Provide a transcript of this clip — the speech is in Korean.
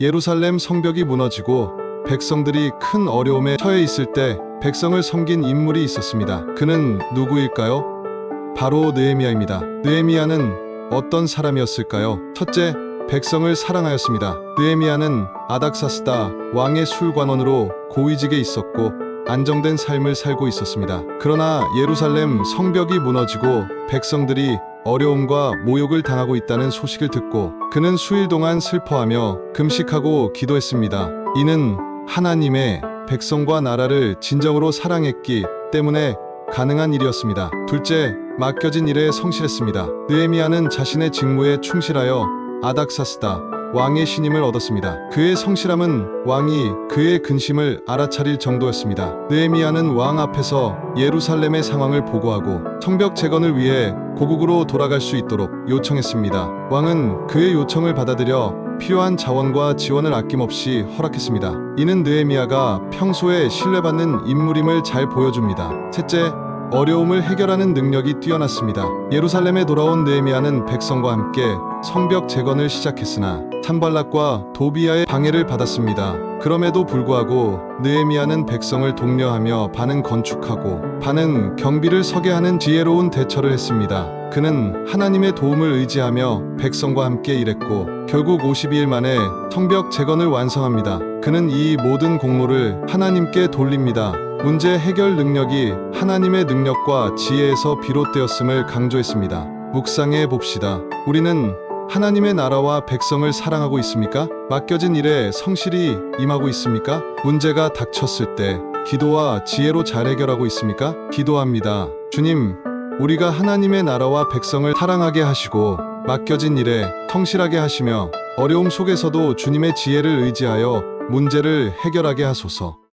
예루살렘 성벽이 무너지고 백성들이 큰 어려움에 처해 있을 때 백성을 섬긴 인물이 있었습니다. 그는 누구일까요? 바로 느헤미야입니다. 느헤미야는 어떤 사람이었을까요? 첫째, 백성을 사랑하였습니다. 느헤미야는 아닥사스다 왕의 술관원으로 고위직에 있었고 안정된 삶을 살고 있었습니다. 그러나 예루살렘 성벽이 무너지고 백성들이 어려움과 모욕을 당하고 있다는 소식을 듣고 그는 수일 동안 슬퍼하며 금식하고 기도했습니다. 이는 하나님의 백성과 나라를 진정으로 사랑했기 때문에 가능한 일이었습니다. 둘째, 맡겨진 일에 성실했습니다. 느헤미야는 자신의 직무에 충실하여 아닥사스다 왕의 신임을 얻었습니다. 그의 성실함은 왕이 그의 근심을 알아차릴 정도였습니다. 느헤미야는 왕 앞에서 예루살렘의 상황을 보고하고 성벽 재건을 위해 고국으로 돌아갈 수 있도록 요청했습니다. 왕은 그의 요청을 받아들여 필요한 자원과 지원을 아낌없이 허락했습니다. 이는 느헤미야가 평소에 신뢰받는 인물임을 잘 보여줍니다. 셋째, 어려움을 해결하는 능력이 뛰어났습니다. 예루살렘에 돌아온 느헤미야는 백성과 함께 성벽 재건을 시작했으나 산발락과 도비아의 방해를 받았습니다. 그럼에도 불구하고 느헤미야는 백성을 독려하며 반은 건축하고 반은 경비를 서게 하는 지혜로운 대처를 했습니다. 그는 하나님의 도움을 의지하며 백성과 함께 일했고 결국 52일 만에 성벽 재건을 완성합니다. 그는 이 모든 공로를 하나님께 돌립니다. 문제 해결 능력이 하나님의 능력과 지혜에서 비롯되었음을 강조했습니다. 묵상해 봅시다. 우리는 하나님의 나라와 백성을 사랑하고 있습니까? 맡겨진 일에 성실히 임하고 있습니까? 문제가 닥쳤을 때 기도와 지혜로 잘 해결하고 있습니까? 기도합니다. 주님, 우리가 하나님의 나라와 백성을 사랑하게 하시고 맡겨진 일에 성실하게 하시며 어려움 속에서도 주님의 지혜를 의지하여 문제를 해결하게 하소서.